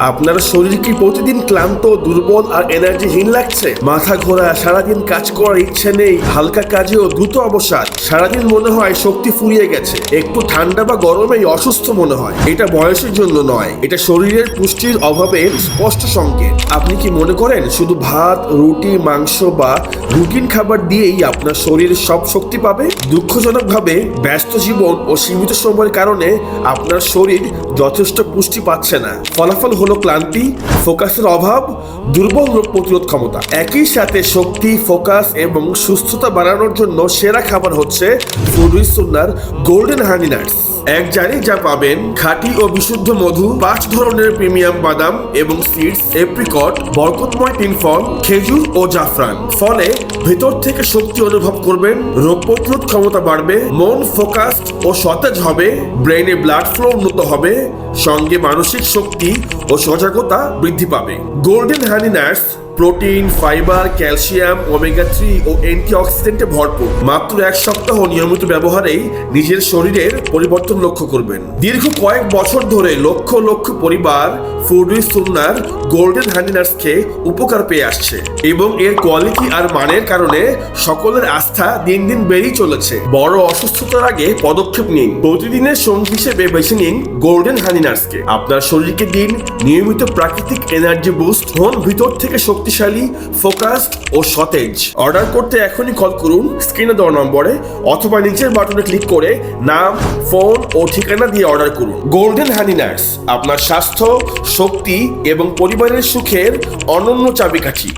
আপনার শরীর কি প্রতিদিন ক্লান্ত, দুর্বল আর এনার্জিহীন লাগছে? মাথা ঘোরা সারাদিন কাজ করার ইচ্ছে নেই, হালকা কাজেও দ্রুত অবসাদ। সারাদিন মনে হয় শক্তি ফুরিয়ে গেছে। একটু ঠান্ডা বা গরমেই অসুস্থ মনে হয়। এটা বয়সের জন্য নয়, এটা শরীরের পুষ্টির অভাবের স্পষ্ট সংকেত। আপনি কি মনে করেন, শুধু ভাত, রুটি, মাংস বা রুটিন খাবার দিয়েই আপনার শরীর সব শক্তি পাবে? দুঃখজনকভাবে, ব্যস্ত জীবন ও সীমিত সময়ের কারণে আপনার শরীর যথেষ্ট পুষ্টি পাচ্ছে না। ফলাফল হলো ক্লান্তি, ফোকাসের অভাব, দুর্বল রোগ প্রতিরোধ ক্ষমতা। একই সাথে শক্তি, ফোকাস এবং সুস্থতা বাড়ানোর জন্য সেরা খাবার হচ্ছে গোল্ডেন হানি নাটস। এক জারি যা পাবেন, খাঁটি ও বিশুদ্ধ মধু, পাঁচ ধরনের প্রিমিয়াম বাদাম এবং সিডস, এপ্রিকট, বরকতময় তিন ফল খেজুর ও জাফরান। ফলে ভেতর থেকে শক্তি অনুভব করবেন রোগ প্রতিরোধ ক্ষমতা বাড়বে, মন ফোকাসড ও সতেজ হবে ব্রেনে ব্লাড ফ্লো উন্নত হবে, সঙ্গে মানসিক শক্তি ও সজাগতা বৃদ্ধি পাবে। Golden honey nuts protein, fibre, calcium, omega three ও অ্যান্টিঅক্সিডেন্টে ভরপুর। মাত্র এক সপ্তাহ নিয়মিত ব্যবহারেই নিজের শরীরের পরিবর্তন লক্ষ্য করবেন। দীর্ঘ কয়েক বছর ধরে লক্ষ লক্ষ পরিবার ফুডুই সুন্নার গোল্ডেন হ্যান্ডিনার্স খেয়ে উপকার পেয়ে আসছে এবং এর কোয়ালিটি আর মানের কারণে সকলের আস্থা দিন দিন বেড়েই চলেছে। বড় অসুস্থতার আগে পদক্ষেপ নিন। প্রতিদিনের সঙ্গী হিসেবে বেছে নিন গোল্ডেন হানিনার্সকে আপনার শরীরকে দিন নিয়মিত প্রাকৃতিক এনার্জি বুস্ট হন ভিতর থেকে শক্তিশালী ফোকাসড ও সতেজ। অর্ডার করতে এখনই কল করুন স্ক্রিনে দেওয়া নম্বরে, অথবা নিচের বাটনে ক্লিক করে নাম ফোন ও ঠিকানা দিয়ে অর্ডার করুন। গোল্ডেন হানি নাটস আপনার স্বাস্থ্য, শক্তি এবং পরিবারের সুখের অনন্য চাবিকাঠি।